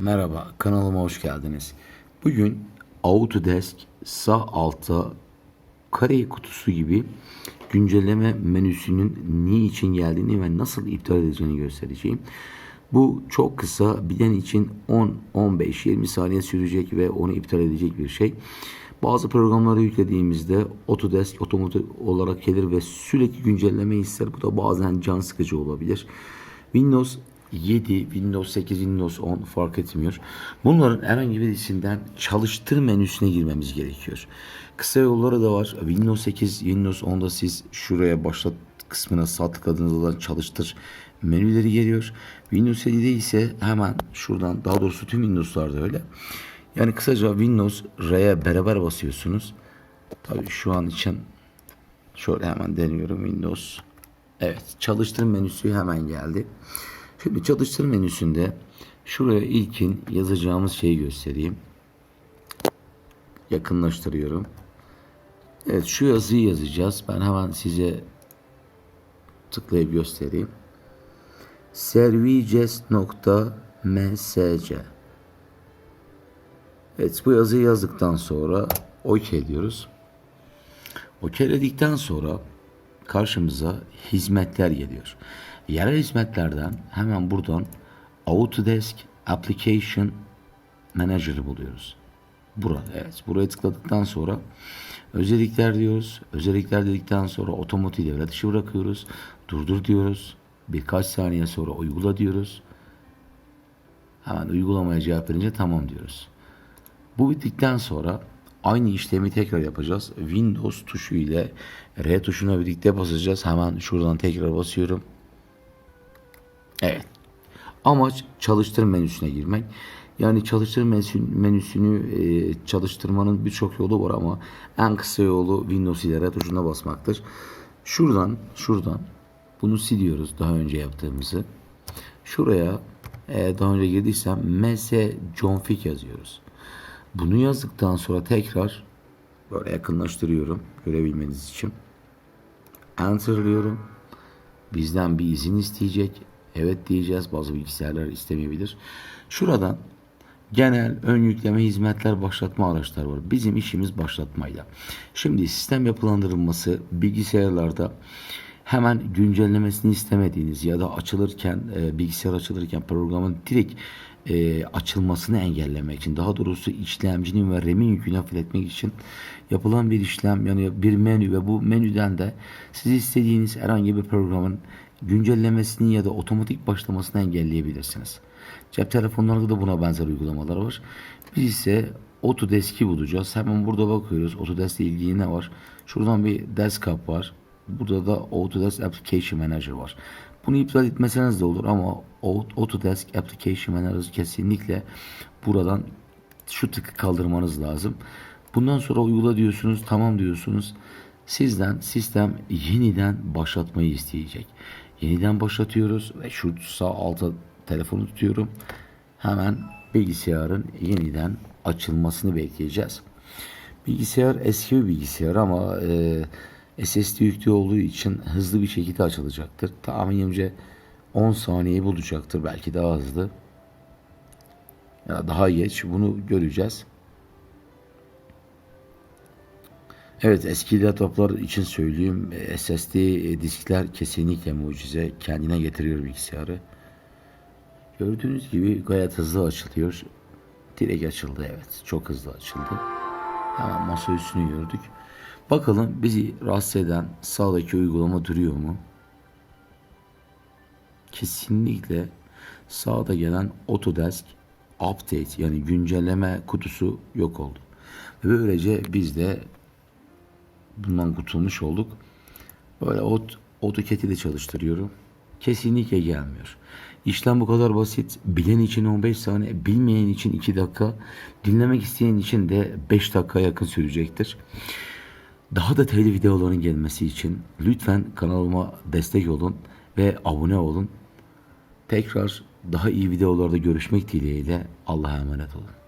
Merhaba, kanalıma hoş geldiniz. Bugün Autodesk sağ altta kare kutusu gibi güncelleme menüsünün niçin geldiğini ve nasıl iptal edeceğini göstereceğim. Bu çok kısa, bilen için 10, 15, 20 saniye sürecek ve onu iptal edecek bir şey. Bazı programları yüklediğimizde Autodesk otomatik olarak gelir ve sürekli güncelleme ister. Bu da bazen can sıkıcı olabilir. Windows 7, Windows 8, Windows 10 fark etmiyor. Bunların herhangi birisinden çalıştır menüsüne girmemiz gerekiyor. Kısa yolları da var. Windows 8, Windows 10'da siz şuraya başlat kısmına sağ tıkladığınızda çalıştır menüleri geliyor. Windows 7'de ise hemen şuradan daha doğrusu tüm Windows'larda öyle. Yani kısaca Windows R'ye beraber basıyorsunuz. Tabii şu an için şöyle hemen deniyorum Windows. Evet çalıştır menüsü hemen geldi. Şimdi çalıştır menüsünde şuraya ilkin yazacağımız şeyi göstereyim. Yakınlaştırıyorum. Evet şu yazıyı yazacağız. Ben hemen size tıklayıp göstereyim. Services.msc Evet bu yazıyı yazdıktan sonra OK diyoruz. OK'ledikten sonra karşımıza hizmetler geliyor. Yerel hizmetlerden hemen buradan Autodesk Application Manager'ı buluyoruz. Burada evet. Buraya tıkladıktan sonra özellikler diyoruz. Özellikler dedikten sonra otomotiv devre dışı bırakıyoruz. Durdur diyoruz. Birkaç saniye sonra uygula diyoruz. Hemen uygulamaya cevap verince tamam diyoruz. Bu bittikten sonra aynı işlemi tekrar yapacağız. Windows tuşu ile R tuşuna birlikte basacağız. Hemen şuradan tekrar basıyorum. Evet. Amaç çalıştır menüsüne girmek. Yani çalıştır menüsünü e, çalıştırmanın birçok yolu var ama en kısa yolu Windows ile R tuşuna basmaktır. Şuradan, şuradan bunu siliyoruz daha önce yaptığımızı. Şuraya daha önce girdiysem MS Config yazıyoruz. Bunu yazdıktan sonra tekrar böyle yakınlaştırıyorum görebilmeniz için. Enter'lıyorum. Bizden bir izin isteyecek. Evet diyeceğiz. Bazı bilgisayarlar istemeyebilir. Şuradan genel ön yükleme hizmetler başlatma araçlar var. Bizim işimiz başlatmayla. Şimdi sistem yapılandırılması bilgisayarlarda hemen güncellemesini istemediğiniz ya da açılırken e, bilgisayar açılırken programın direkt e, açılmasını engellemek için daha doğrusu işlemcinin ve RAM'in yükünü hafifletmek için yapılan bir işlem yani bir menü ve bu menüden de siz istediğiniz herhangi bir programın güncellemesini ya da otomatik başlamasını engelleyebilirsiniz. Cep telefonlarında da buna benzer uygulamalar var. Biz ise Autodesk'i bulacağız. Hemen burada bakıyoruz. Autodesk ile ilgili ne var? Şuradan bir desktop var. Burada da Autodesk Application Manager var. Bunu iptal etmeseniz de olur ama Autodesk Application Manager kesinlikle buradan şu tıkı kaldırmanız lazım. Bundan sonra uygula diyorsunuz, tamam diyorsunuz. Sizden sistem yeniden başlatmayı isteyecek. Yeniden başlatıyoruz ve şu sağ alta telefonu tutuyorum. Hemen bilgisayarın yeniden açılmasını bekleyeceğiz. Bilgisayar eski bir bilgisayar ama e, SSD yüklü olduğu için hızlı bir şekilde açılacaktır. Tahminimce 10 saniyeyi bulacaktır. Belki daha hızlı. Ya daha geç. Bunu göreceğiz. Evet eski laptoplar için söyleyeyim. SSD diskler kesinlikle mucize. Kendine getiriyor bilgisayarı. Gördüğünüz gibi gayet hızlı açılıyor. Direkt açıldı evet. Çok hızlı açıldı. Hemen masa üstünü gördük. Bakalım bizi rahatsız eden sağdaki uygulama duruyor mu? Kesinlikle sağda gelen Autodesk Update yani güncelleme kutusu yok oldu. Böylece biz de bundan kurtulmuş olduk. Böyle AutoCAD'i de çalıştırıyorum. Kesinlikle gelmiyor. İşlem bu kadar basit. Bilen için 15 saniye, bilmeyen için 2 dakika, dinlemek isteyen için de 5 dakika yakın sürecektir. Daha da detaylı videoların gelmesi için lütfen kanalıma destek olun ve abone olun. Tekrar daha iyi videolarda görüşmek dileğiyle Allah'a emanet olun.